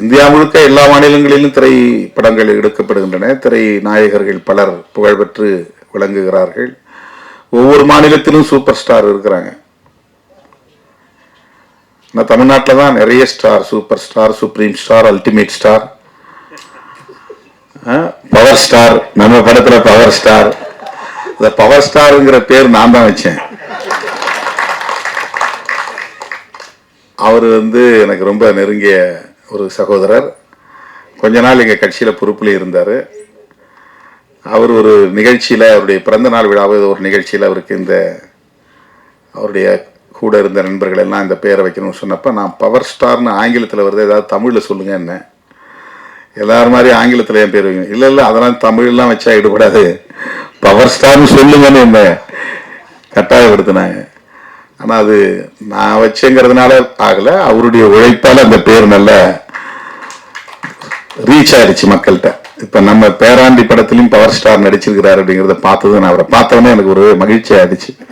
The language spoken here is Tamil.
இந்தியா முழுக்க எல்லா மாநிலங்களிலும் திரைப்படங்கள் எடுக்கப்படுகின்றன. திரை நாயகர்கள் பலர் புகழ்பெற்று விளங்குகிறார்கள். ஒவ்வொரு மாநிலத்திலும் சூப்பர் ஸ்டார் இருக்கிறாங்க. ஆனால் தமிழ்நாட்டில் தான் நிறைய star super star supreme star ultimate star. Power star. நம்ம படத்தில் பவர் ஸ்டார். இந்த பவர் ஸ்டாருங்கிற பேர் நான் தான் வச்சேன். அவர் வந்து எனக்கு ரொம்ப நெருங்கிய ஒரு சகோதரர். கொஞ்ச நாள் எங்கள் கட்சியில் பொறுப்பில் இருந்தார். அவர் ஒரு நிகழ்ச்சியில் அவருடைய பிறந்த நாள் விழாவை ஒரு நிகழ்ச்சியில் அவருக்கு இந்த அவருடைய கூட இருந்த நண்பர்கள் எல்லாம் இந்த பேரை வைக்கணும்னு சொன்னப்போ நான் பவர் ஸ்டார்னு ஆங்கிலத்தில் வருது ஏதாவது தமிழில் சொல்லுங்க என்ன. எல்லாரும் மாதிரி ஆங்கிலத்தில் என் பேர் வைக்கணும். இல்லை இல்லை அதெல்லாம் தமிழ்லாம் வச்சா ஈடுபடாது. பவர் ஸ்டார்னு சொல்லுங்கன்னு என்ன கட்டாயப்படுத்தினாங்க. ஆனால் அது நான் வச்சேங்கிறதுனால ஆகலை அவருடைய உழைப்பால் அந்த பேர் நல்ல ரீச் ஆயிடுச்சு மக்கள்கிட்ட. இப்ப நம்ம பேராண்டி படத்திலையும் பவர் ஸ்டார் நடிச்சிருக்கிறார் அப்படிங்கறத பார்த்தது நான் அவரை பார்த்தவொடனே எனக்கு ஒரு மகிழ்ச்சி ஆயிடுச்சு.